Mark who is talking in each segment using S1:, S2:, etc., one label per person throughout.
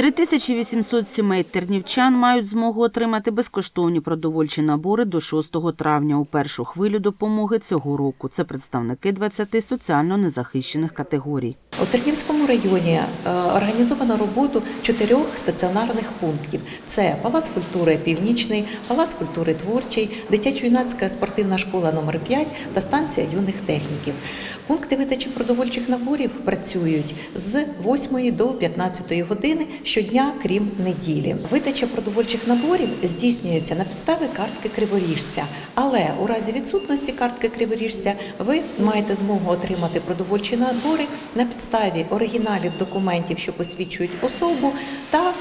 S1: 3800 сімей тернівчан мають змогу отримати безкоштовні продовольчі набори до 6 травня у першу хвилю допомоги цього року. Це представники 20 соціально незахищених категорій.
S2: У Тернівському районі е, організовано роботу чотирьох стаціонарних пунктів: це Палац культури Північний, Палац культури Творчий, дитячо-юнацька спортивна школа номер 5 та станція юних техніків. Пункти видачі продовольчих наборів працюють з 8 до 15 години щодня, крім неділі. Видача продовольчих наборів здійснюється на підставі картки криворіжця, але у разі відсутності картки криворіжця ви маєте змогу отримати продовольчі набори на підставі оригіналів документів, що посвідчують особу, та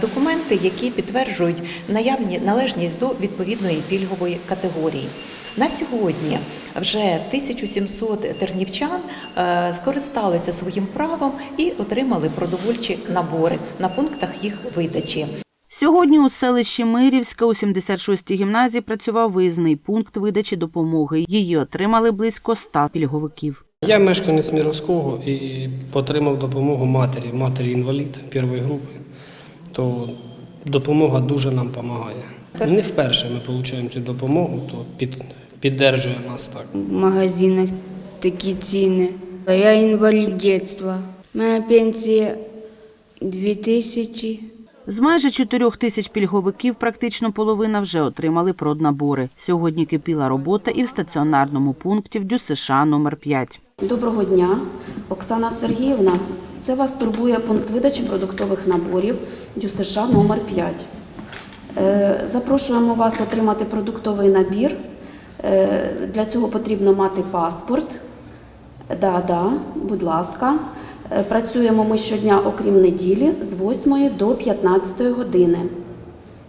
S2: документи, які підтверджують наявні належність до відповідної пільгової категорії. На сьогодні вже 1700 тернівчан е, скористалися своїм правом і отримали продовольчі набори на пунктах їх видачі.
S1: Сьогодні у селищі Мирівська у 76-й гімназії працював виїзний пункт видачі допомоги. Її отримали близько 100 пільговиків.
S3: Я мешканець Міровського і отримав допомогу матері, матері інвалід першої групи. То допомога дуже нам допомагає. Не вперше ми отримуємо цю допомогу, то під, піддержує нас так.
S4: в магазинах такі ціни. Я інвалід дитинства. У мене пенсія 2000.
S1: З майже 4 тисяч пільговиків практично половина вже отримали проднабори. Сьогодні кипіла робота і в стаціонарному пункті в ДЮСШ номер 5.
S5: Доброго дня, Оксана Сергіївна. Це вас турбує пункт видачі продуктових наборів ДЮСШ номер 5. Е, Запрошуємо вас отримати продуктовий набір. Е, Для цього потрібно мати паспорт. Да, да, будь ласка. Е, Працюємо ми щодня, окрім неділі, з 8 до 15 години.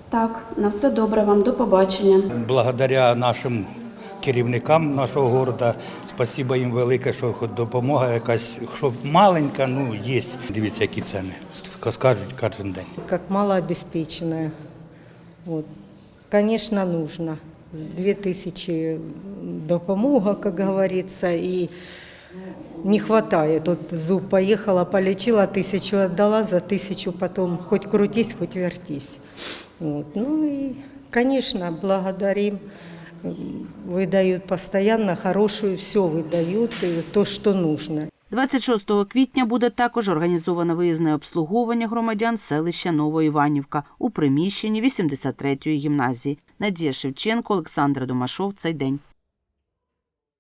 S5: Так, на все добре вам, до побачення.
S6: Благодаря нашим керівникам нашого міста, спасибо їм велике, що хоч допомога якась, що маленька, ну є. Дивіться, які ціни. Скажуть кожен день.
S7: как малообеспеченная. Вот. Конечно, нужно. 2000 допомога, как говорится, и не хватает. Вот в зуб поехала, полечила, тысячу отдала, за тысячу потом хоть крутись, хоть вертись. Вот. Ну и, конечно, благодарим. М, Выдают постоянно хорошую, все выдают, и то, что нужно.
S1: 26 квітня буде також організовано виїзне обслуговування громадян селища Новоіванівка у приміщенні 83-ї гімназії. Надія Шевченко, Олександр Домашов. Цей день.